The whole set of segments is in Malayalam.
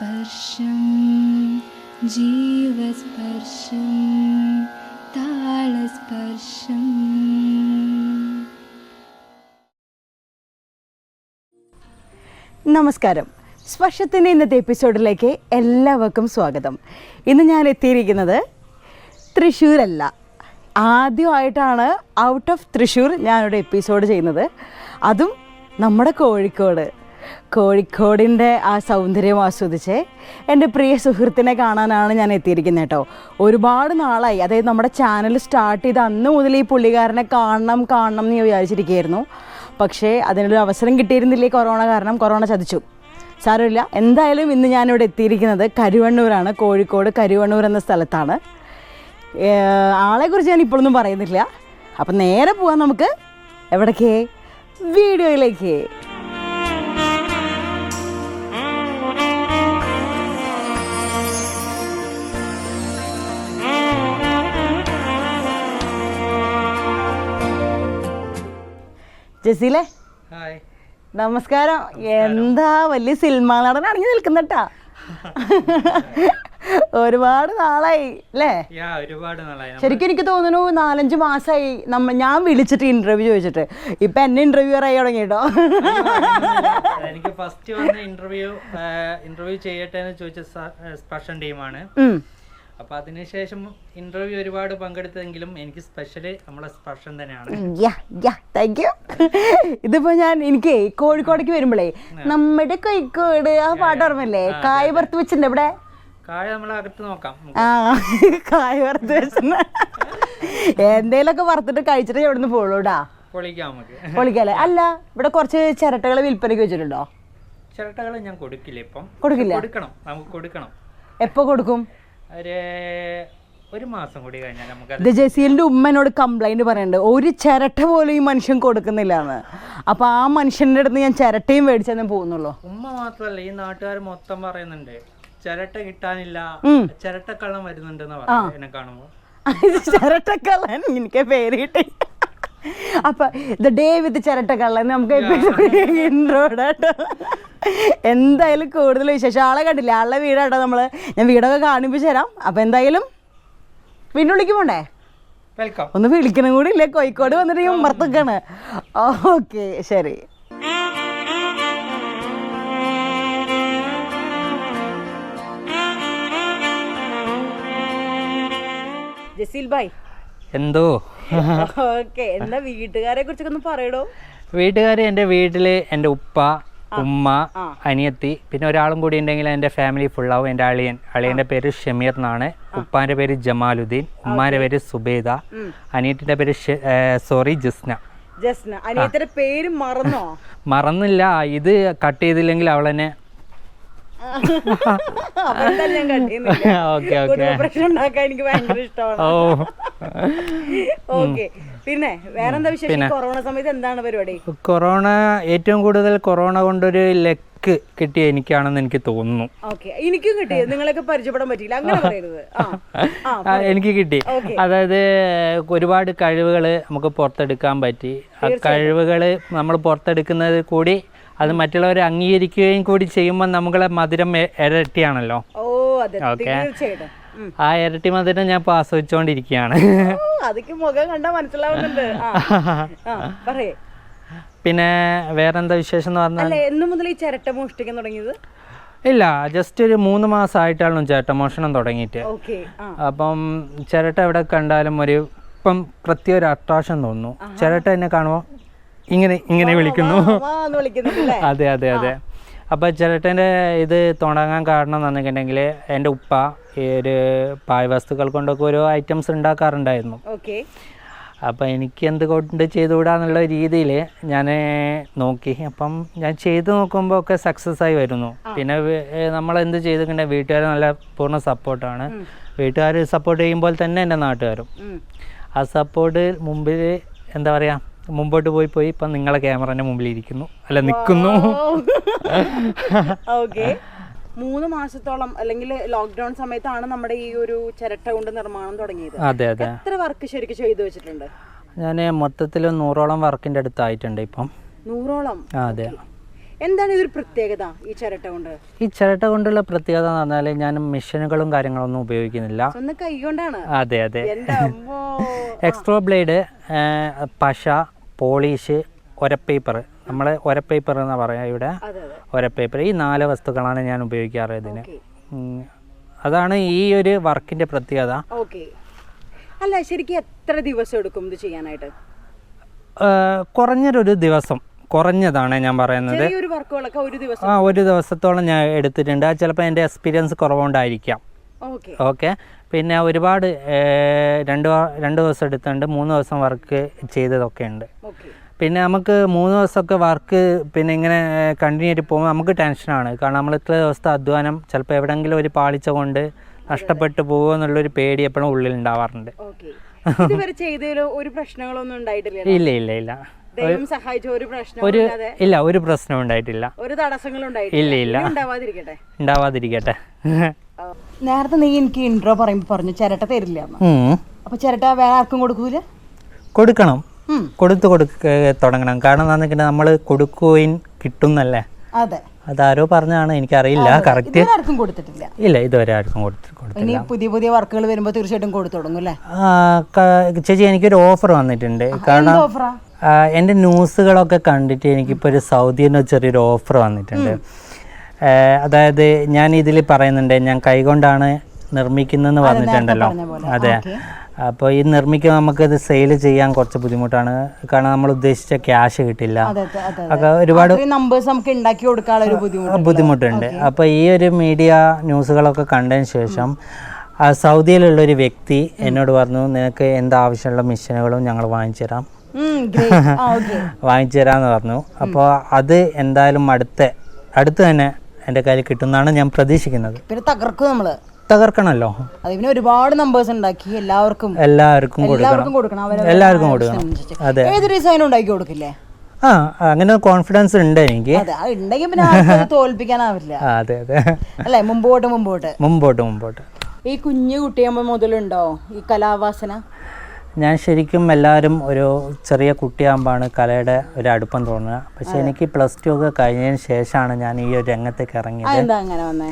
സ്പർശം ജീവസ്പർശം താളസ്പർശം. നമസ്കാരം. സ്പർശത്തിന്റെ ഇന്നത്തെ എപ്പിസോഡിലേക്ക് എല്ലാവർക്കും സ്വാഗതം. ഇന്ന് ഞാൻ എത്തിയിരിക്കുന്നത് തൃശ്ശൂരല്ല. ആദ്യമായിട്ടാണ് ഔട്ട് ഓഫ് തൃശ്ശൂർ ഞാനൊരു എപ്പിസോഡ് ചെയ്യുന്നത്. അതും നമ്മുടെ കോഴിക്കോട്. കോഴിക്കോടിന്റെ ആ സൗന്ദര്യം ആസ്വദിച്ച്. എന്റെ പ്രിയ സുഹൃത്തിനെ കാണാനാണ് ഞാൻ എത്തിയിരിക്കുന്നത് കേട്ടോ. ഒരുപാട് നാളായി. അതായത് നമ്മുടെ ചാനൽ സ്റ്റാർട്ട് ചെയ്ത് അന്ന് മുതൽ ഈ പുള്ളിക്കാരനെ കാണണം കാണണം എന്ന് വിചാരിച്ചിരിക്കുകയായിരുന്നു. പക്ഷേ അതിനൊരു അവസരം കിട്ടിയിരുന്നില്ല കൊറോണ കാരണം? കൊറോണ ചതിച്ചു. സാരമില്ല. എന്തായാലും ഇന്ന് ഞാനിവിടെ എത്തിയിരിക്കുന്നത് കരുവണ്ണൂരാണ്. കോഴിക്കോട് കരുവണ്ണൂർ എന്ന സ്ഥലത്താണ്. ആളെക്കുറിച്ച് ഞാൻ ഇപ്പോഴൊന്നും പറയുന്നില്ല. അപ്പം നേരെ പോവാം നമുക്ക്. എവിടേക്ക്? വീഡിയോയിലേക്ക്. ജസീലേ നമസ്കാരം. എന്താ വലിയ സിനിമ നടൻ അണിഞ്ഞു നിൽക്കുന്നട്ടാ. ഒരുപാട് നാളായി അല്ലേ? ഒരുപാട് നാളായി. ശരിക്കും എനിക്ക് തോന്നുന്നു നാലഞ്ച് മാസമായി നമ്മ ഞാൻ വിളിച്ചിട്ട് ഇന്റർവ്യൂ ചോദിച്ചിട്ട്. ഇപ്പൊ എന്നെ ഇന്റർവ്യൂർ ആയി തുടങ്ങി കേട്ടോ എനിക്ക് ഫസ്റ്റ് വന്ന ഇന്റർവ്യൂ ഇന്റർവ്യൂ ചെയ്യട്ടെ എന്ന് ചോദിച്ച സ്പെഷ്യൽ ടീമാണ്. അപ്പൊ അതിനുശേഷം ഇന്റർവ്യൂ ഒരുപാട് പങ്കെടുത്തെങ്കിലും എനിക്ക് സ്പെഷ്യൽ നമ്മളെ സ്പർശം തന്നെയാണ്. ഇതിപ്പോ ഞാൻ എനിക്ക് കോഴിക്കോടേക്ക് വരുമ്പോഴേ നമ്മുടെ കോഴിക്കോട് ആ പാട്ട് ഓർമ്മല്ലേ കായ വറുത്ത് വെച്ചിട്ടുണ്ട് ഇവിടെ? കായ നമ്മളെ അകത്ത് നോക്കാം. ആ കായ വറുത്ത് വെച്ചിട്ടുണ്ട്. എന്തേലൊക്കെ വറുത്തിട്ട് കഴിച്ചിട്ട് എവിടുന്ന് പോളൂടാ പൊളിക്കാല്ലേ? അല്ല ഇവിടെ കുറച്ച് ചിരട്ടകൾ വിൽപ്പനയ്ക്ക് വെച്ചിട്ടുണ്ടോ? ചിരട്ടകൾ ഞാൻ കൊടുക്കില്ല ഇപ്പം. കൊടുക്കില്ല? കൊടുക്കണം നമുക്ക് കൊടുക്കണം. എപ്പോ കൊടുക്കും? ഒരു ഒരു മാസം കൂടി കഴിഞ്ഞാൽ ജസീലിന്റെ ഉമ്മ എന്നോട് കംപ്ലൈന്റ് പറയുന്നുണ്ട് ഒരു ചിരട്ട പോലും ഈ മനുഷ്യൻ കൊടുക്കുന്നില്ല എന്ന് അപ്പൊ ആ മനുഷ്യന്റെ അടുത്ത് ഞാൻ ചിരട്ടയും മേടിച്ചെന്നേ പോകുന്നുള്ളൂ. ഉമ്മ മാത്രല്ല ഈ നാട്ടുകാർ മൊത്തം പറയുന്നുണ്ട് ചിരട്ട കിട്ടാനില്ല. ചിരട്ടക്കള്ളം വരുന്നുണ്ടെന്ന് പറയാം എന്നെ കാണുമ്പോൾ ചിരട്ടക്കള്ളൻ എനിക്ക് പേര് കിട്ടി. അപ്പൊ ദ ഡേ വിത്ത് ചിരട്ടക്കള്ളൻ നമുക്ക് ഇൻട്രോഡാട്ടോ എന്തായാലും കൂടുതൽ വിശേഷം. ആളെ കണ്ടില്ല? ആളുടെ വീടാട്ടോ നമ്മൾ ഞാൻ വീടൊക്കെ കാണിപ്പിച്ചു തരാം. അപ്പൊ എന്തായാലും പിന്നെ വിളിക്കും പോണ്ടേ? വെൽക്കം ഒന്ന് വിളിക്കണം കൂടി ഇല്ലേ? കോഴിക്കോട് വന്നിട്ട് ഞാൻ ഉമ്മർത്തൊക്കെയാണ് ഓക്കെ ശരി. ജസീൽ ഭായ്. എന്തോ? ഓക്കെ എന്താ വീട്ടുകാരെ കുറിച്ചൊക്കെ ഒന്ന് പറയടോ. വീട്ടുകാർ എന്റെ വീട്ടിൽ എന്റെ ഉപ്പ ഉമ്മ അനിയത്തി പിന്നെ ഒരാളും കൂടി ഉണ്ടെങ്കിൽ എന്റെ ഫാമിലി ഫുള്ളാവും എന്റെ അളിയൻ. അളിയന്റെ പേര് ഷമീർ എന്നാണ്. ഉപ്പാന്റെ പേര് ജമാലുദ്ദീൻ. ഉമ്മാന്റെ പേര് സുബേദ. അനിയത്തിന്റെ പേര് സോറി ജിസ്ന. ജസ്ന. അനിയത്തിന്റെ പേര് മറന്നോ? മറന്നില്ല. ഇത് കട്ട് ചെയ്തില്ലെങ്കിൽ അവൾ തന്നെ പ്രശ്നം ഉണ്ടാക്കാൻ എനിക്ക് ഭയങ്കര ഇഷ്ടമാണ്. ഓക്കെ. പിന്നെ വേറെന്താ വിശേഷം? കൊറോണ സമയത്ത് എന്താണ് പരിപാടി? കൊറോണ ഏറ്റവും കൂടുതൽ കൊറോണ കൊണ്ടൊരു ലക്ക് കിട്ടിയ എനിക്കാണെന്ന് എനിക്ക് തോന്നുന്നു. ഓക്കെ. എനിക്കും കിട്ടി. നിങ്ങളൊക്കെ പരിചയപ്പെടാൻ പറ്റിയില്ല. അങ്ങനെ പറയരുത്. എനിക്ക് കിട്ടി. അതായത് ഒരുപാട് കഴിവുകൾ നമുക്ക് പുറത്തെടുക്കാൻ പറ്റി. ആ കഴിവുകൾ നമ്മൾ പുറത്തെടുക്കുന്നത് കൂടി അത് മറ്റുള്ളവരെ അംഗീകരിക്കുകയും കൂടി ചെയ്യുമ്പോൾ നമ്മളെ മധുരം ഇരട്ടിയാണല്ലോ ഓ ആ ഇരട്ടി മധുരം ഞാൻ പാസ് ആസ്വദിച്ചുകൊണ്ടിരിക്കുകയാണ് ഓ, അതൊക്കെ മുഖം കണ്ടാ മനസ്സിലാവുന്നുണ്ട്. പറയേ. പിന്നെ വേറെന്താ വിശേഷം എന്ന് പറഞ്ഞാൽ? അല്ല എന്ന് മുതൽ ഈ ചിരട്ട മോഷ്ടിക്കാൻ തുടങ്ങിയത്? ഇല്ല ജസ്റ്റ് ഒരു മൂന്ന് മാസമായിട്ടാണ് ചേട്ടമോഷണം തുടങ്ങിയിട്ട്. ഓക്കെ ആ. അപ്പം ചിരട്ട എവിടെ കണ്ടാലും ഒരു ഇപ്പം പ്രത്യേക ഒരു അട്രാക്ഷൻ തോന്നുന്നു. ചിരട്ട എന്നെ കാണുമ്പോൾ ഇങ്ങനെ ഇങ്ങനെ വിളിക്കുന്നു. അതെ അതെ അതെ. അപ്പോൾ ചേട്ടന്റെ ഇത് തുടങ്ങാൻ കാരണം എന്ന് പറഞ്ഞിട്ടുണ്ടെങ്കിൽ എന്റെ ഉപ്പ ഈ ഒരു പായ വസ്തുക്കൾ കൊണ്ടൊക്കെ ഓരോ ഐറ്റംസ് ഉണ്ടാക്കാറുണ്ടായിരുന്നു. ഓക്കെ അപ്പോൾ എനിക്ക് എന്ത് കൊണ്ട് ചെയ്തുകൂടാന്നുള്ള രീതിയിൽ ഞാൻ നോക്കി. അപ്പം ഞാൻ ചെയ്തു നോക്കുമ്പോൾ ഒക്കെ സക്സസ് ആയി വരുന്നു. പിന്നെ നമ്മൾ എന്ത് ചെയ്തിട്ടുണ്ടെങ്കിൽ വീട്ടുകാർ നല്ല പൂർണ സപ്പോർട്ടാണ് വീട്ടുകാർ സപ്പോർട്ട് ചെയ്യുമ്പോൾ തന്നെ എന്റെ നാട്ടുകാരും. ആ സപ്പോർട്ട് മുമ്പിൽ എന്താ പറയുക മുമ്പോട്ട് പോയി പോയി ഇപ്പം നിങ്ങളെ ക്യാമറന്റെ മുമ്പിൽ ഇരിക്കുന്നു അല്ല നിൽക്കുന്നു ഓക്കെ മൂന്ന് മാസത്തോളം അല്ലെങ്കിൽ ലോക്ക്ഡൌൺ സമയത്താണ് നമ്മുടെ ഈ ഒരു ചിരട്ട കൊണ്ട് നിർമ്മാണം തുടങ്ങിയത്. അതെ അതെ. എത്ര വർക്ക് ശരിക്കും ചെയ്തു വെച്ചിട്ടുണ്ട്? ഞാൻ മൊത്തത്തിൽ നൂറോളം വർക്കിന്റെ അടുത്തായിട്ടുണ്ട് ഇപ്പം. നൂറോളം? അതെ. എന്താണ് ഇതൊരു പ്രത്യേകത ഈ ചിരട്ട കൊണ്ട്? ഈ ചിരട്ട കൊണ്ടുള്ള പ്രത്യേകത എന്ന് പറഞ്ഞാൽ ഞാൻ മെഷീനുകളും കാര്യങ്ങളൊന്നും ഉപയോഗിക്കുന്നില്ല. അതെ അതെ. എക്സ്ട്രോ ബ്ലേഡ് പശ പോളിഷ് ഒരപ്പേപ്പർ. നമ്മൾ ഒരപ്പേപ്പർ എന്ന് പറയാം ഇവിടെ? ഒരപ്പേപ്പർ. ഈ നാല് വസ്തുക്കളാണ് ഞാൻ ഉപയോഗിക്കാറ് ഇതിന്. അതാണ് ഈ ഒരു വർക്കിന്റെ പ്രത്യേകത. അല്ല ശരിക്കും എത്ര ദിവസം എടുക്കും ഇത് ചെയ്യാനായിട്ട്? കുറഞ്ഞൊരു ദിവസം. കുറഞ്ഞതാണ് ഞാൻ പറയുന്നത്. ആ ഒരു ദിവസത്തോളം ഞാൻ എടുത്തിട്ടുണ്ട്. ചിലപ്പോൾ എന്റെ എക്സ്പീരിയൻസ് കുറവുകൊണ്ടായിരിക്കാം. ഓക്കെ. പിന്നെ ഒരുപാട് രണ്ട് രണ്ട് ദിവസം എടുത്തുണ്ട് മൂന്ന് ദിവസം വർക്ക് ചെയ്തതൊക്കെ ഉണ്ട്. പിന്നെ നമുക്ക് മൂന്ന് ദിവസമൊക്കെ വർക്ക് പിന്നെ ഇങ്ങനെ കണ്ടിന്യൂ ആയിട്ട് പോകുമ്പോൾ നമുക്ക് ടെൻഷനാണ് കാരണം നമ്മൾ ഇത്ര ദിവസത്തെ അധ്വാനം ചിലപ്പോൾ എവിടെയെങ്കിലും ഒരു പാളിച്ച കൊണ്ട് നഷ്ടപ്പെട്ടു പോകുമോ എന്നുള്ളൊരു പേടി എപ്പോഴും ഉള്ളിൽ ഉണ്ടാവാറുണ്ട്. ഒരു പ്രശ്നങ്ങളൊന്നും ഉണ്ടായിട്ടില്ല ഇല്ല ഇല്ല ഇല്ല. ഒരു ഒരു ഇല്ല ഒരു പ്രശ്നം ഉണ്ടായിട്ടില്ല. ഒരു തടസ്സങ്ങളും ഇല്ല ഇല്ല. ഉണ്ടാവാതിരിക്കട്ടെ. ഉണ്ടാവാതിരിക്കട്ടെ. നേരത്തെ നീ എനിക്ക് ഇൻട്രോ പറയുമ്പോ പറഞ്ഞു ചിരട്ട തരില്ല അപ്പൊ ചിരട്ട വേറെ ആർക്കും കൊടുക്കൂല? കൊടുക്കണം. കൊടുത്തു കൊടുക്ക തുടങ്ങണം. കാരണം എന്താണെന്ന് കൊടുക്കുകയിൻ നമ്മൾ കൊടുക്കുകയും കിട്ടുന്നല്ലേ? അതെ. അതാരോ പറഞ്ഞാണ് എനിക്കറിയില്ല കറക്റ്റ് ആർക്കും കൊടുത്തിട്ടില്ല. ഇല്ല ഇതുവരെ ആർക്കും കൊടുത്തിട്ടില്ല. പുതിയ പുതിയ വർക്കുകൾ വരുമ്പോൾ തീർച്ചയായിട്ടും കൊടുത്തു തുടങ്ങും അല്ലേ? ചേച്ചി എനിക്കൊരു ഓഫർ വന്നിട്ടുണ്ട്. കാരണം എന്റെ എന്റെ ന്യൂസുകളൊക്കെ കണ്ടിട്ട് എനിക്കിപ്പോൾ ഒരു നിന്ന് ചെറിയൊരു ഓഫർ വന്നിട്ടുണ്ട്. അതായത് ഞാൻ ഇതിൽ പറയുന്നുണ്ട് ഞാൻ കൈകൊണ്ടാണ് നിർമ്മിക്കുന്നതെന്ന് പറഞ്ഞിട്ടുണ്ടല്ലോ. പറഞ്ഞ അതെ. അപ്പോൾ ഈ നിർമ്മിക്കുക നമുക്കിത് സെയിൽ ചെയ്യാൻ കുറച്ച് ബുദ്ധിമുട്ടാണ്. കാരണം നമ്മൾ ഉദ്ദേശിച്ച ക്യാഷ് കിട്ടില്ല. ഒക്കെ ഒരുപാട് നമുക്ക് ഉണ്ടാക്കി കൊടുക്കാനുള്ള ബുദ്ധിമുട്ടുണ്ട് അപ്പോൾ ഈ ഒരു മീഡിയ ന്യൂസുകളൊക്കെ കണ്ടതിന് ശേഷം സൗദിയിലുള്ള ഒരു വ്യക്തി എന്നോട് പറഞ്ഞു നിനക്ക് എന്താവശ്യമുള്ള മിഷനുകളും ഞങ്ങൾ വാങ്ങിച്ചു തരാം. വാങ്ങിച്ചു തരാമെന്ന് പറഞ്ഞു. അപ്പോൾ അത് എന്തായാലും അടുത്ത അടുത്ത് തന്നെ എന്റെ കയ്യിൽ കിട്ടുന്നതാണ് ഞാൻ പ്രതീക്ഷിക്കുന്നത്. പിന്നെ തകർക്കും നമ്മൾ. തകർക്കണല്ലോ. അത് പിന്നെ ഒരുപാട് നമ്പേഴ്സ് ഉണ്ടാക്കി എല്ലാവർക്കും. എല്ലാവർക്കും കൊടുക്കണം. എല്ലാവർക്കും കൊടുക്കണം. അവരവരുടെ എല്ലാവർക്കും ആവശ്യത്തിനനുസരിച്ച്. അതെ. ഏത് ഡിസൈനും ഉണ്ടാക്കി കൊടുക്കില്ലേ? ആ അങ്ങനെ കോൺഫിഡൻസ് ഉണ്ട് എനിക്ക്. അതെ അത് ഉണ്ടെങ്കിൽ പിന്നെ ആർക്കും അത് തോൽപ്പിക്കാനാവില്ല. ആ, അതെ അതെ. അല്ലേ? മുമ്പോട്ട് മുമ്പോട്ട്. മുമ്പോട്ട് മുമ്പോട്ട്. ഈ കുഞ്ഞു കുട്ടിയാകുമ്പോൾ മുതലുണ്ടോ ഈ കലാവാസന? ഞാൻ ശരിക്കും എല്ലാവരും ഒരു ചെറിയ കുട്ടിയാകുമ്പോഴാണ് കലയുടെ ഒരു അടുപ്പം തോന്നുക. പക്ഷെ എനിക്ക് പ്ലസ് ടു ഒക്കെ കഴിഞ്ഞതിന് ശേഷമാണ് ഞാൻ ഈ ഒരു രംഗത്തേക്ക് ഇറങ്ങിയത്. അങ്ങനെ വന്നേ?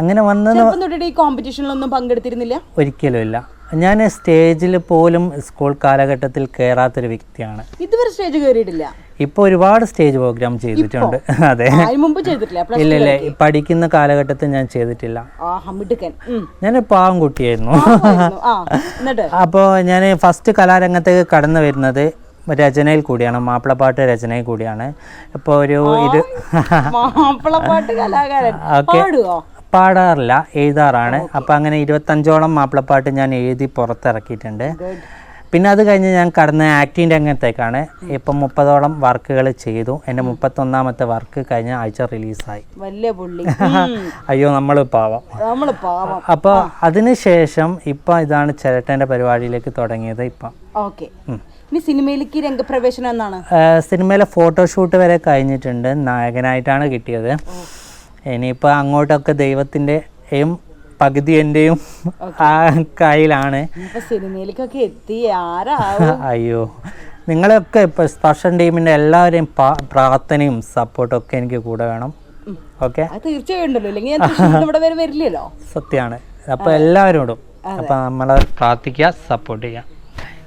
അങ്ങനെ വന്നത് കോമ്പറ്റീഷനിലൊന്നും പങ്കെടുത്തിരുന്നില്ല? ഒരിക്കലും ഇല്ല ഞാൻ സ്റ്റേജിൽ പോലും സ്കൂൾ കാലഘട്ടത്തിൽ കയറാത്തൊരു വ്യക്തിയാണ്. ഇതുവരെ സ്റ്റേജ് കയറിയിട്ടില്ല ഇപ്പോൾ ഒരുപാട് സ്റ്റേജ് പ്രോഗ്രാം ചെയ്തിട്ടുണ്ട്. അതെ. മുമ്പ് ചെയ്തിട്ടില്ല. ഇല്ല ഇല്ല. പഠിക്കുന്ന കാലഘട്ടത്തിൽ ഞാൻ ചെയ്തിട്ടില്ല. ഞാൻ പാവം കുട്ടിയായിരുന്നു അപ്പോൾ ഞാൻ ഫസ്റ്റ് കലാരംഗത്തേക്ക് കടന്നു വരുന്നത് രചനയിൽ കൂടിയാണ്. മാപ്പിളപ്പാട്ട് രചനയിൽ കൂടിയാണ്. ഇപ്പോൾ ഒരു ഇത് മാപ്പിളപ്പാട്ട് കലാകാരൻ. ഓക്കെ. പാടുവോ? പാടാറില്ല. എഴുതാറാണ്. അപ്പോൾ അങ്ങനെ ഇരുപത്തഞ്ചോളം മാപ്പിളപ്പാട്ട് ഞാൻ എഴുതി പുറത്തിറക്കിയിട്ടുണ്ട്. പിന്നെ അത് കഴിഞ്ഞ് ഞാൻ കടന്ന ആക്ടിങ് രംഗത്തേക്കാണ്. ഇപ്പം മുപ്പതോളം വർക്കുകൾ ചെയ്തു. എന്റെ മുപ്പത്തൊന്നാമത്തെ വർക്ക് കഴിഞ്ഞ ആഴ്ച റിലീസായി. വലിയ പുള്ളി. അയ്യോ നമ്മൾ പാവം. അപ്പോൾ അതിന് അപ്പോൾ അതിനുശേഷം ഇപ്പം ഇതാണ് ചിരട്ടന്റെ പരിപാടിയിലേക്ക് തുടങ്ങിയത് ഇപ്പം. ഓക്കെ. ഇനി സിനിമയിലേക്ക് രംഗപ്രവേശനം എന്നാണ്? സിനിമയിലെ ഫോട്ടോഷൂട്ട് വരെ കഴിഞ്ഞിട്ടുണ്ട്. നായകനായിട്ടാണ് കിട്ടിയത്. ഇനിയിപ്പോൾ അങ്ങോട്ടൊക്കെ ദൈവത്തിന്റെയും പകുതി എന്റെയും ആ കയ്യിലാണ്. ഇപ്പൊ സിനിമയിലേക്കൊക്കെ എത്തി അയ്യോ. നിങ്ങളെയൊക്കെ ഇപ്പോൾ സ്പർശൻ ടീമിന്റെ എല്ലാവരെയും പ്രാർത്ഥനയും സപ്പോർട്ടും ഒക്കെ എനിക്ക് കൂടെ വേണം. ഓക്കെ? തീർച്ചയായും സത്യമാണ് അപ്പോൾ എല്ലാവരോടും. അപ്പോൾ നമ്മളെ പ്രാർത്ഥിക്കുക സപ്പോർട്ട് ചെയ്യാം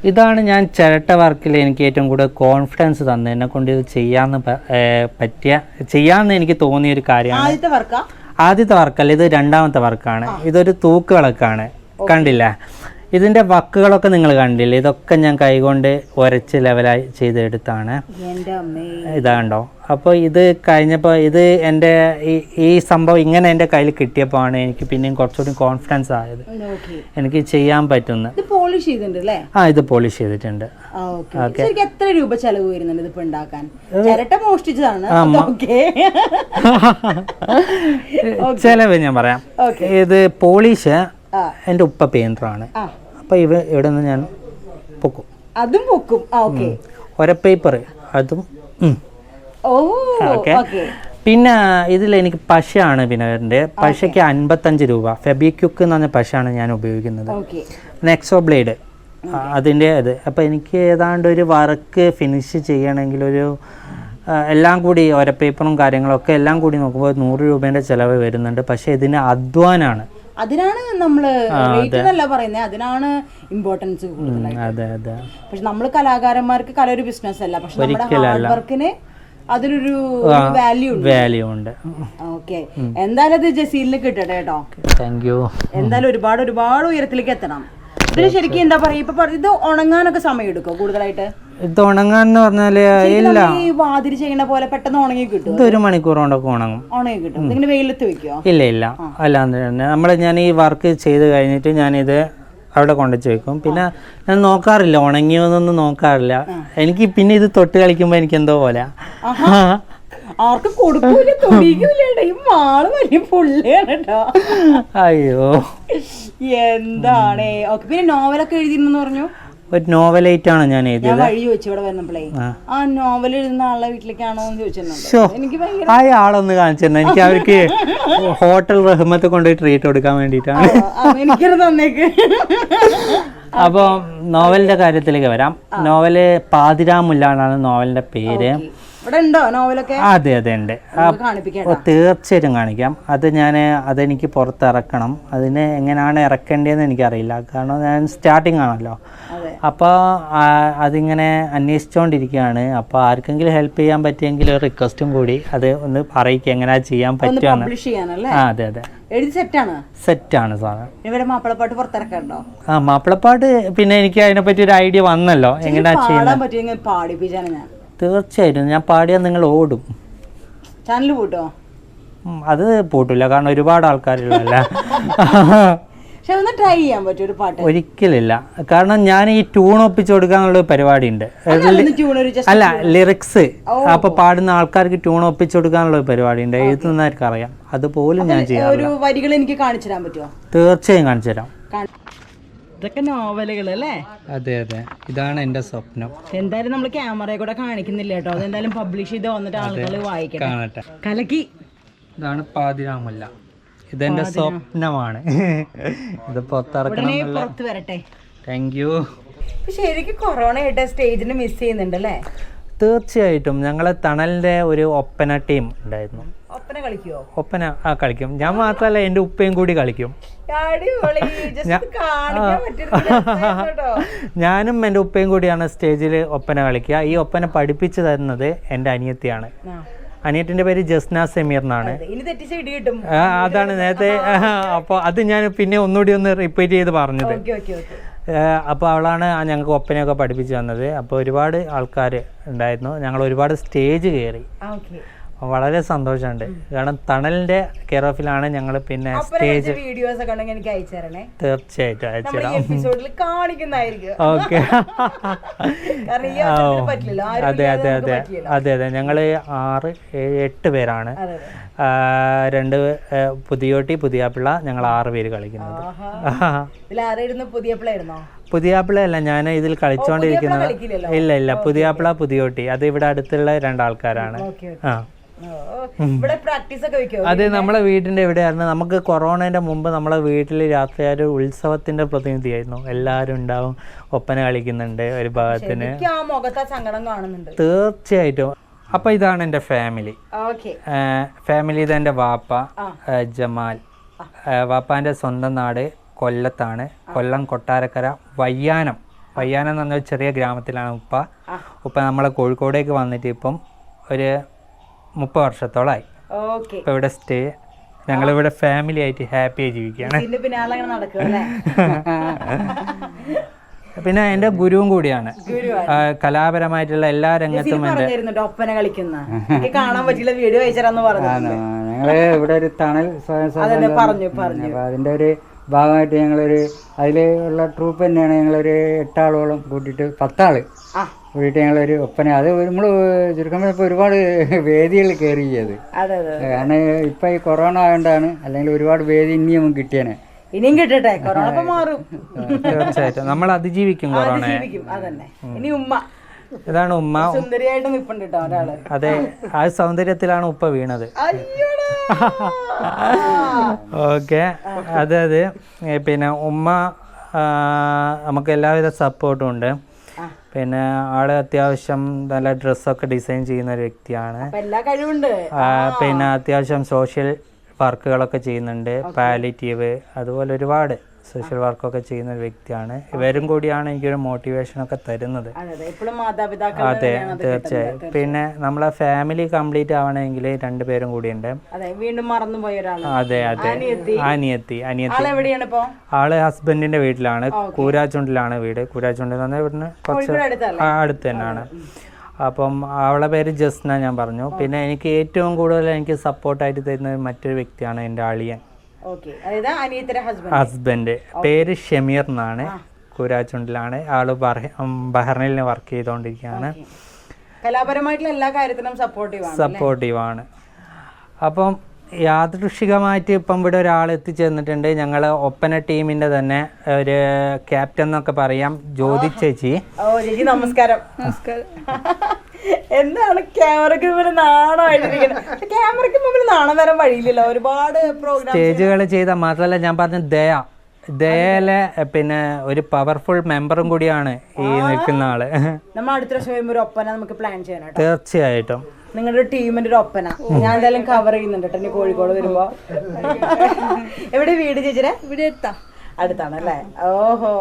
ഇതാണ് ഞാൻ ചിരട്ട വർക്കിൽ എനിക്ക് ഏറ്റവും കൂടുതൽ കോൺഫിഡൻസ് തന്നെ എന്നെ കൊണ്ട് ഇത് ചെയ്യാന്ന് പറ്റിയ ചെയ്യാന്ന് എനിക്ക് തോന്നിയ ഒരു കാര്യമാണ്. ആദ്യത്തെ വർക്കല്ല ഇത് രണ്ടാമത്തെ വർക്കാണ്. ഇതൊരു തൂക്ക് വിളക്കാണ് കണ്ടില്ല? ഇതിന്റെ വക്കുകളൊക്കെ നിങ്ങൾ കണ്ടില്ലേ? ഇതൊക്കെ ഞാൻ കൈകൊണ്ട് ഉരച്ച് ലെവലായി ചെയ്തെടുത്താണ്. ഇതാണ്ടോ? അപ്പോൾ ഇത് കഴിഞ്ഞപ്പോൾ ഇത് എന്റെ ഈ ഈ സംഭവം ഇങ്ങനെ എന്റെ കയ്യിൽ കിട്ടിയപ്പോൾ ആണ് എനിക്ക് പിന്നെയും കുറച്ചുകൂടി കോൺഫിഡൻസ് ആയത്. എനിക്ക് ചെയ്യാൻ പറ്റുന്ന. പോളിഷ് ചെയ്തിട്ടുണ്ട് ആ ഇത് പോളിഷ് ചെയ്തിട്ടുണ്ട്. എത്ര രൂപ ചെലവ് വരുന്നുണ്ട് ഇതിപ്പോ ഉണ്ടാക്കാൻ? ചിലവ് ഞാൻ പറയാം. ഇത് പോളിഷ്. എന്റെ ഉപ്പ പെയിന്ററാണ് അപ്പൊ അപ്പോൾ ഇവ ഇവിടെ നിന്ന് ഞാൻ പൊക്കും. അതും പൊക്കും. ഒരപ്പേപ്പർ അതും ഓക്കെ. പിന്നെ ഇതിൽ എനിക്ക് പശയാണ് പിന്നെ വരേണ്ടത് പശയ്ക്ക് അൻപത്തഞ്ച് രൂപ. ഫെബിക്യുക്ക് എന്ന് പറഞ്ഞ പശയാണ് ഞാൻ ഉപയോഗിക്കുന്നത്. നെക്സോ ബ്ലേഡ് അതിന്റെ അത് അപ്പോൾ എനിക്ക് ഏതാണ്ട് ഒരു വർക്ക് ഫിനിഷ് ചെയ്യണമെങ്കിൽ ഒരു എല്ലാം കൂടി ഒരപ്പേപ്പറും പേപ്പറും കാര്യങ്ങളൊക്കെ എല്ലാം കൂടി നോക്കുമ്പോൾ നൂറ് രൂപേന്റെ ചിലവ് വരുന്നുണ്ട്. പക്ഷേ ഇതിന് അധ്വാനാണ്. അതിനാണ് നമ്മൾ റേറ്റ് പറയുന്നത് അതിനാണ് ഇമ്പോർട്ടൻസ് കൂടുതലായിട്ട്. അതെ അതെ. പക്ഷെ നമ്മൾ കലാകാരന്മാർക്ക് കല ഒരു ബിസിനസ് അല്ല. പക്ഷെ നമ്മുടെ ഹാർഡ് വർക്കിന് അതിനൊരു വാല്യൂ വാല്യൂ ഉണ്ട്. ഓക്കെ എന്തായാലും അത് ജസീലിന് കിട്ടട്ടെ കേട്ടോ. താങ്ക് യു എന്തായാലും ഒരുപാട് ഒരുപാട് ഉയരത്തിലേക്ക് എത്തണം. ഇതിന് ശരിക്കും എന്താ പറയാ ഇപ്പൊ ഇത് ഉണങ്ങാനൊക്കെ സമയം എടുക്കോ കൂടുതലായിട്ട്? ഇത് ഉണങ്ങാൻ എന്ന് പറഞ്ഞാൽ ഇല്ല. ഈ വാതിരി ചെയ്യണ പോലെ പെട്ടെന്ന് ഉണങ്ങി കിട്ടും ഇത് ഒരു മണിക്കൂർ കൊണ്ടൊക്കെ ഉണങ്ങും. ഉണങ്ങി കിട്ടും. നിങ്ങൾ വെയിലത്ത് വെക്കോ ഇല്ല ഇല്ല. അല്ലാന്ന് തന്നെ. നമ്മൾ ഞാൻ ഈ വർക്ക് ചെയ്ത് കഴിഞ്ഞിട്ട് ഞാനിത് അവിടെ കൊണ്ടുവച്ച് വെക്കും. പിന്നെ ഞാൻ നോക്കാറില്ല ഉണങ്ങിയോന്നൊന്നും നോക്കാറില്ല. എനിക്ക് പിന്നെ ഇത് തൊട്ട് കളിക്കുമ്പോൾ എനിക്ക് എന്തോ പോലെ ആർക്കും കൊടുക്കൂല തൊടിക്കൂല ഈ മാൾ വലിയ പുള്ളിയാണ് കേട്ടോ അയ്യോ. എന്താണ്? ഓക്കെ പിന്നെ നോവലൊക്കെ എഴുതിയിരുന്നു പറഞ്ഞു. ഒരു നോവലായിട്ടാണ് ഞാൻ എഴുതിയത്. വഴി ചോദിച്ചു ഇവിടെ വന്നപ്പോഴേ ആ. നോവൽ എഴുതുന്ന ആളുടെ വീട്ടിലേക്കാണോ എന്ന് ചോദിച്ചിട്ടുണ്ട് എനിക്ക് ആളൊന്ന് കാണിച്ചിരുന്നു? എനിക്ക് അവർക്ക് ഹോട്ടൽ റഹ്മത്ത് കൊണ്ടുപോയി ട്രീറ്റ് കൊടുക്കാൻ വേണ്ടിയിട്ടാണ്. ആ, എനിക്കൊരു തന്നേക്ക് അപ്പോൾ നോവലിന്റെ കാര്യത്തിലേക്ക് വരാം. നോവൽ പാതിരാമുല്ല നോവലിന്റെ നോവലിന്റെ പേര് ഇവിടെ ഉണ്ടോ നോവലൊക്കെ? അതെ അതെ ഉണ്ട്. തീർച്ചയായിട്ടും കാണിക്കാം. അത് ഞാൻ അതെനിക്ക് പുറത്തിറക്കണം. അതിന് എങ്ങനെയാണ് ഇറക്കേണ്ടതെന്ന് എനിക്കറിയില്ല. കാരണം ഞാൻ സ്റ്റാർട്ടിങ് ആണല്ലോ. അപ്പോൾ അതിങ്ങനെ അന്വേഷിച്ചുകൊണ്ടിരിക്കുകയാണ് അപ്പോൾ ആർക്കെങ്കിലും ഹെൽപ്പ് ചെയ്യാൻ പറ്റിയെങ്കിൽ ഒരു റിക്വസ്റ്റും കൂടി അത് ഒന്ന് അറിയിക്കുക എങ്ങനെ ചെയ്യാൻ പറ്റുമെന്ന് ആ അതെ അതെ. എഴുതി സെറ്റാണ് സെറ്റാണ് സാധനം ഇവരെ മാപ്പിളപ്പാട്ട് പുറത്തിറക്കണ്ടോ ആ മാപ്പിളപ്പാട്ട് പിന്നെ എനിക്ക് അതിനെ പറ്റി ഒരു ഐഡിയ വന്നല്ലോ. എങ്ങനെയാ ചെയ്യാൻ പാടിപ്പിച്ചാണ് ഞാൻ. തീർച്ചയായിട്ടും. ഞാൻ പാടിയാൽ നിങ്ങൾ ഓടും. ചാനൽ പൂട്ടോ? അത് പൂട്ടില്ല. കാരണം ഒരുപാട് ആൾക്കാരുള്ളല്ല പക്ഷെ ഒന്ന് ട്രൈ ചെയ്യാൻ പറ്റും ഒരു പാട്ട്. ഒരിക്കലില്ല. കാരണം ഞാൻ ഈ ട്യൂൺ ഒപ്പിച്ചു കൊടുക്കാനുള്ള പരിപാടി ഉണ്ട് അല്ല ലിറിക്സ് അപ്പൊ പാടുന്ന ആൾക്കാർക്ക് ട്യൂൺ ഒപ്പിച്ചു കൊടുക്കാനുള്ള പരിപാടി ഉണ്ട് എഴുതുന്നവർക്ക് അറിയാം അതുപോലും ഞാൻ ചെയ്യാം ഒരു വരികൾ എനിക്ക് കാണിച്ചു തരാൻ പറ്റുമോ? തീർച്ചയായും കാണിച്ചു തരാം. ഇതൊക്കെ നോവലുകൾ അല്ലേ? അതെ അതെ. ഇതാണ് എന്റെ സ്വപ്നം. എന്തായാലും നമ്മൾ ക്യാമറയെ കൂടെ കാണിക്കുന്നില്ല കേട്ടോ. അതെന്തായാലും പബ്ലിഷ് ചെയ്ത് വന്നിട്ട് ആളുകൾ വായിക്കട്ടെ. കലക്കി. ഇതാണ് പാതിരാമല്ല. ഇതെന്റെ സ്വപ്നമാണ്. ഇത് പുറത്തിറക്കണം പുറത്ത് വരട്ടെ. താങ്ക് യു ശരിക്കും കൊറോണ ആയിട്ട് സ്റ്റേജിന് മിസ് ചെയ്യുന്നുണ്ട് അല്ലേ? തീർച്ചയായിട്ടും ഞങ്ങളെ തണലിന്റെ ഒരു ഒപ്പന ടീം ഉണ്ടായിരുന്നു. ഒപ്പന കളിക്കുമോ ഒപ്പന ആ കളിക്കും. ഞാൻ മാത്രമല്ല എന്റെ ഉപ്പയും കൂടി കളിക്കും. ഞാനും എന്റെ ഉപ്പയും കൂടിയാണ് സ്റ്റേജിൽ ഒപ്പന കളിക്കുക. ഈ ഒപ്പന പഠിപ്പിച്ചു തരുന്നത് എന്റെ അനിയത്തിയാണ്. അനിയത്തിന്റെ പേര് ജസ്ന സെമീർ എന്നാണ്. അതാണ് നേരത്തെ അപ്പോൾ അത് ഞാൻ പിന്നെ ഒന്നുകൂടി ഒന്ന് റിപ്പീറ്റ് ചെയ്ത് പറഞ്ഞത്. അപ്പോൾ അവളാണ് ഞങ്ങൾക്ക് ഒപ്പനയൊക്കെ പഠിപ്പിച്ചു തന്നത്. അപ്പോൾ ഒരുപാട് ആൾക്കാർ ഉണ്ടായിരുന്നു. ഞങ്ങൾ ഒരുപാട് സ്റ്റേജ് കയറി വളരെ സന്തോഷമുണ്ട്. കാരണം തണലിന്റെ കെയർ ഓഫിലാണ് ഞങ്ങൾ പിന്നെ സ്റ്റേജ് വീഡിയോസ് ഒക്കെ ഉണ്ടെങ്കിൽ എനിക്ക് അയച്ചു തരണേ. തീർച്ചയായിട്ടും അയച്ചിടാം കാണിക്കുന്നതായിരിക്കും. ഓക്കെ. അതെ അതെ അതെ. അതെ അതെ. ഞങ്ങൾ ആറ് എട്ട് പേരാണ്. രണ്ട് പുതിയോട്ടി പുതിയാപ്പിള്ള ഞങ്ങൾ ആറ് പേര് കളിക്കുന്നത്. പുതിയാപ്പിള അല്ല ഞാൻ ഇതിൽ കളിച്ചുകൊണ്ടിരിക്കുന്നത് കളിക്കില്ലല്ലോ. ഇല്ല ഇല്ല പുതിയാപ്പിള പുതിയോട്ടി അത് ഇവിടെ അടുത്തുള്ള രണ്ടാൾക്കാരാണ്. ആ. അത് നമ്മളെ വീട്ടിന്റെ എവിടെയായിരുന്നു നമുക്ക് കൊറോണയുടെ മുമ്പ് നമ്മളെ വീട്ടിൽ രാത്രി ഒരു ഉത്സവത്തിന്റെ പ്രതിനിധിയായിരുന്നു. എല്ലാരും ഉണ്ടാവും ഒപ്പന കളിക്കുന്നുണ്ട് ഒരു ഭാഗത്തിന്. തീർച്ചയായിട്ടും. അപ്പൊ ഇതാണ് എന്റെ ഫാമിലി ഫാമിലി ഇത് എന്റെ വാപ്പ ജമാൽ. വാപ്പാന്റെ വാപ്പാന്റെ സ്വന്തം നാട് കൊല്ലത്താണ്. കൊല്ലം കൊട്ടാരക്കര വയ്യാനം. വയ്യാനം എന്ന് പറഞ്ഞ ചെറിയ ഗ്രാമത്തിലാണ് ഉപ്പ. ഉപ്പ നമ്മളെ കോഴിക്കോടേക്ക് വന്നിട്ട് ഇപ്പം ഒരു മുപ്പത് വർഷത്തോളമായി ഇപ്പം ഇവിടെ സ്റ്റേ ഞങ്ങളിവിടെ ഫാമിലി ആയിട്ട് ഹാപ്പി ആയി ജീവിക്കുകയാണ്. പിന്നെ എന്റെ ഗുരുവും കൂടിയാണ്. കലാപരമായിട്ടുള്ള എല്ലാ രംഗത്തും എന്റെ ഒപ്പന കളിക്കുന്ന. കാണാൻ പറ്റില്ല വീഡിയോ അയച്ചരാന്ന് പറഞ്ഞു ഞങ്ങൾ ഇവിടെ ഒരു തണൽ സ്വയം പറഞ്ഞു പറഞ്ഞു. അതിന്റെ ഒരു ഭാഗമായിട്ട് ഞങ്ങളൊരു അതിലുള്ള ട്രൂപ്പ് തന്നെയാണ് ഞങ്ങളൊരു എട്ടാളോളം കൂട്ടിയിട്ട് പത്താൾ. കൂടിയിട്ട് ഞങ്ങളൊരു ഒപ്പന. അത് നമ്മൾ ചുരുക്കം ഇപ്പോൾ ഒരുപാട് വേദികൾ കയറി ചെയ്ത് കാരണം ഇപ്പം ഈ കൊറോണ ആയതുകൊണ്ടാണ് അല്ലെങ്കിൽ ഒരുപാട് വേദി ഇനിയും നമുക്ക് കിട്ടിയേനെ. ഇനിയും കിട്ടട്ടെ കൊറോണ ഇപ്പൊ മാറും. തീർച്ചയായിട്ടും. നമ്മൾ അതിജീവിക്കും കൊറോണ ജീവിക്കും അതന്നെ. ഇനി ഉമ്മ. ഇതാണ് ഉമ്മ. സുന്ദരിയായിട്ട് നിപ്പുണ്ട് കേട്ടോ ഒരാൾ. അതെ ആ സൗന്ദര്യത്തിലാണ് ഉപ്പ വീണത്. അയ്യോടാ! ഓക്കെ അതെ അതെ. പിന്നെ ഉമ്മ നമുക്ക് എല്ലാവിധ സപ്പോർട്ടും ഉണ്ട്. പിന്നെ ആൾ അത്യാവശ്യം നല്ല ഡ്രസ്സൊക്കെ ഡിസൈൻ ചെയ്യുന്ന ഒരു വ്യക്തിയാണ്. പിന്നെ അത്യാവശ്യം സോഷ്യൽ വർക്കുകളൊക്കെ ചെയ്യുന്നുണ്ട് പാലിറ്റീവ് അതുപോലെ ഒരുപാട് സോഷ്യൽ വർക്കൊക്കെ ചെയ്യുന്ന ഒരു വ്യക്തിയാണ്. ഇവരും കൂടിയാണ് എനിക്കൊരു മോട്ടിവേഷൻ ഒക്കെ തരുന്നത്. അതെ തീർച്ചയായും. പിന്നെ നമ്മളെ ഫാമിലി കംപ്ലീറ്റ് ആവണമെങ്കിൽ രണ്ടുപേരും കൂടിയുണ്ട്. അതെ അതെ അതെ. അനിയത്തി. അനിയത്തി ആൾ ഹസ്ബൻഡിന്റെ വീട്ടിലാണ്. കൂരാച്ചുണ്ടിലാണ് വീട്. കൂരാച്ചുണ്ടിൽ ഇവിടുന്ന് കുറച്ച് അടുത്ത് തന്നെയാണ്. അപ്പം അവളെ പേര് ജസ്ന ഞാൻ പറഞ്ഞു. പിന്നെ എനിക്ക് ഏറ്റവും കൂടുതൽ എനിക്ക് സപ്പോർട്ടായിട്ട് തരുന്ന മറ്റൊരു വ്യക്തിയാണ് എന്റെ അളിയൻ. ഹസ്ബൻഡ് പേര് ഷമീർ എന്നാണ്. കൂരാച്ചുണ്ടിലാണ്. ആൾ ബഹ- ബഹ്റൈനിൽ വർക്ക് ചെയ്തുകൊണ്ടിരിക്കുകയാണ് കലാപരമായിട്ടുള്ള എല്ലാ കാര്യത്തിനും സപ്പോർട്ടീവ് ആണ് സപ്പോർട്ടീവാണ് അപ്പം യാദൃഷികമായിട്ട് ഇപ്പം ഇവിടെ ഒരാൾ എത്തിച്ചേർന്നിട്ടുണ്ട്. ഞങ്ങൾ ഒപ്പന ടീമിന്റെ തന്നെ ഒരു ക്യാപ്റ്റൻ എന്നൊക്കെ പറയാം. ജ്യോതി ചേച്ചി. നമസ്കാരം. നമസ്കാരം. എന്താണ് ക്യാമറക്ക് മുമ്പിൽ നാണമായിട്ടിരിക്കുന്നത്? ക്യാമറക്ക് മുമ്പിൽ നാണം വരാൻ വഴിയില്ലല്ലോ. ഒരുപാട് പ്രോഗ്രാം സ്റ്റേജുകൾ ചെയ്ത മാത്രമല്ല ഞാൻ പറഞ്ഞ ദയ. ദയയിലെ പിന്നെ ഒരു പവർഫുൾ മെമ്പറും കൂടിയാണ് ഈ നിൽക്കുന്ന ആൾ. നമ്മൾ അടുത്ത പ്രാവശ്യം ഒരു ഒപ്പന നമുക്ക് പ്ലാൻ ചെയ്യാനായിട്ട് തീർച്ചയായിട്ടും. നിങ്ങളുടെ ഒരു ടീമിന്റെ ഒരു ഒപ്പന. ഞാൻ എന്തായാലും കവർ ചെയ്യുന്നുണ്ട് കേട്ടോ. ഇനി കോഴിക്കോട് വരുമ്പോ. എവിടെ വീട് ചേച്ചിരെ ഇവിടെ എത്താ അടുത്താണ് അല്ലേ ഓഹോ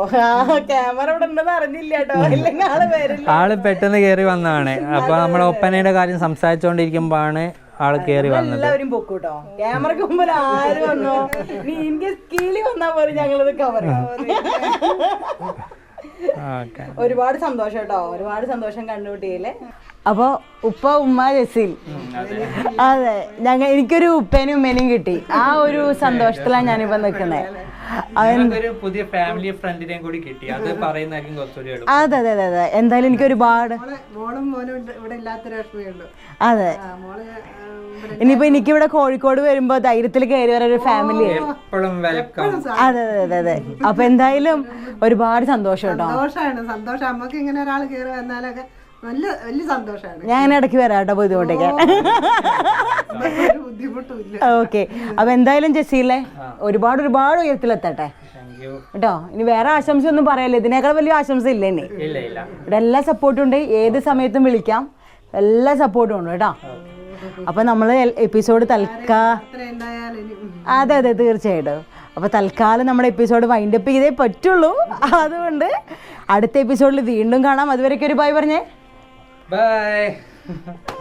ക്യാമറ ഇവിടെ ഉണ്ടെന്ന് അറിഞ്ഞില്ല കേട്ടോ. ഇല്ലെങ്കിൽ ആൾ വരില്ല. ആൾ പെട്ടെന്ന് കേറി വന്നതാണ്. അപ്പൊ നമ്മുടെ ഒപ്പനയുടെ കാര്യം സംസാരിച്ചുകൊണ്ടിരിക്കുമ്പോഴാണ് ആൾ കേറി വന്നത്. എല്ലാവരും പൊക്കൂ കേട്ടോ. ക്യാമറക്ക് മുമ്പിൽ ആര് വന്നോ? നീ എനിക്ക് സ്കീലി വന്നാ പോലും ഞങ്ങളിത് കവർ ഒരുപാട് സന്തോഷം കേട്ടോ. ഒരുപാട് സന്തോഷം കണ്ടുപിട്ടിയില്ലേ അപ്പൊ ഉപ്പ ഉമ്മ ജസീൽ. അതെ. ഞങ്ങൾ എനിക്കൊരു ഉപ്പേനും ഉമ്മേനും കിട്ടി. ആ ഒരു സന്തോഷത്തിലാണ് ഞാനിപ്പോ നിൽക്കുന്നത് പുതിയ ഫാമിലി ഫ്രണ്ടിനെയും കൂടി കിട്ടി. അത് പറയുന്നതായിരിക്കും കുറച്ചുകൂടി അതെ അതെ അതെ അതെ. എന്തായാലും എനിക്ക് ഒരുപാട് മോളും മോനും ഇവിടെ ഇല്ലാത്തൊരു വിഷമേ ഉള്ളൂ. അതെ. മോൾ ആ, ഇവിടെ ഇനിയിപ്പോ എനിക്കിവിടെ കോഴിക്കോട് വരുമ്പോ ധൈര്യത്തിൽ കയറി വരാൻ ഒരു ഫാമിലി എപ്പോഴും വെൽക്കം അതെ അതെ അതെ അതെ അപ്പൊ എന്തായാലും ഒരുപാട് സന്തോഷം കേട്ടോ. സന്തോഷമാണ് സന്തോഷം. അമ്മയ്ക്ക് ഇങ്ങനെ ഒരാൾ കയറി വന്നാലൊക്കെ നല്ല വലിയ സന്തോഷമാണ് ഞാൻ ഇടയ്ക്ക് വരാം കേട്ടോ ബുദ്ധിമുട്ടിക്കാൻ നമുക്ക് ഒരു ബുദ്ധിമുട്ടും ഇല്ല ഓക്കെ അപ്പൊ എന്തായാലും ജസീലെ ഒരുപാട് ഒരുപാട് ഉയരത്തിലെത്തട്ടെ. കേട്ടോ? ഇനി വേറെ ആശംസ ഒന്നും പറയല്ലേ? ഇതിനേക്കാൾ വലിയ ആശംസ ഇല്ല ഇനി? ഇവിടെ എല്ലാ സപ്പോർട്ടും ഉണ്ട്. ഏത് സമയത്തും വിളിക്കാം. എല്ലാ സപ്പോർട്ടും ഉണ്ട് കേട്ടോ. അപ്പൊ നമ്മൾ എപ്പിസോഡ് തൽക്കാ അതെ അതെ തീർച്ചയായിട്ടും. അപ്പോൾ തൽക്കാലം നമ്മുടെ എപ്പിസോഡ് വൈൻഡപ്പ് ചെയ്തേ പറ്റുള്ളൂ. അതുകൊണ്ട് അടുത്ത എപ്പിസോഡിൽ വീണ്ടും കാണാം. അതുവരെയൊക്കെ ഒരു ബൈ പറഞ്ഞേ. ബൈ